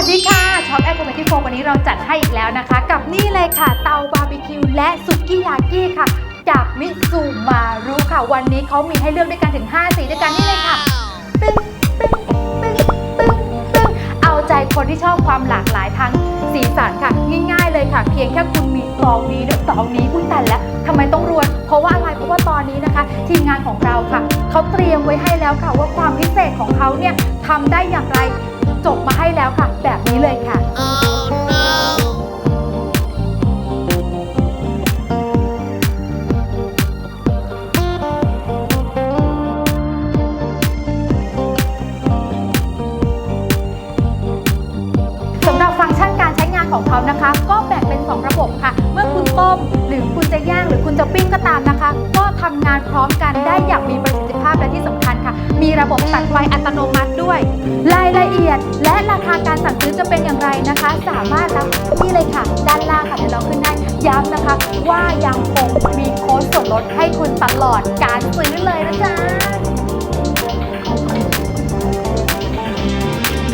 วัสดีค่ะช็อปแอคทีฟโฟวันนี้เราจัดให้อีกแล้วนะคะ กับนี่เลยค่ะ เตาบาร์บีคิวและสุกี้ยากิค่ะ จากมิซูมารุค่ะ วันนี้เขามีให้เลือกด้วยกันถึง 5 สีด้วยกันนี่เลยค่ะตึ้งตึ้งตึ้งตึ้งตึ้งเอาใจคนที่ชอบความหลากหลายทั้งสีสันค่ะ ง่ายๆเลยค่ะ เพียงแค่คุณมีซองนี้เนี่ยซองนี้อุ้ยแต่แล้วทำไมต้องรวนเพราะว่าอะไรเพราะว่าตอนนี้นะคะ ทีมงานของเราค่ะเขาเตรียมไว้ให้แล้วค่ะว่าความพิเศษของเขาเนี่ยทำได้อย่างไร จบมาให้แล้วค่ะ แบบนี้เลยค่ะ สำหรับฟังก์ชันการใช้งานของเขานะคะ ก็แบ่งเป็น 2 ระบบค่ะ เมื่อคุณต้ม หรือคุณจะย่างหรือคุณจะปิ้งก็ตามนะคะ ก็ทำงานพร้อมกันได้อย่างมีประสิทธิภาพและที่สำคัญค่ะ มีระบบตัดไฟอัตโนมัติด้วยราย ละเอียด และราคาการสั่งซื้อจะเป็นอย่างไรนะคะ สามารถรับนี่เลยค่ะ ด้านล่างค่ะเดี๋ยวเราขึ้นให้ย้ำนะคะ ว่ายังคงมีโค้ดส่วนลดให้คุณตลอดการซื้อเลยนะจ๊ะ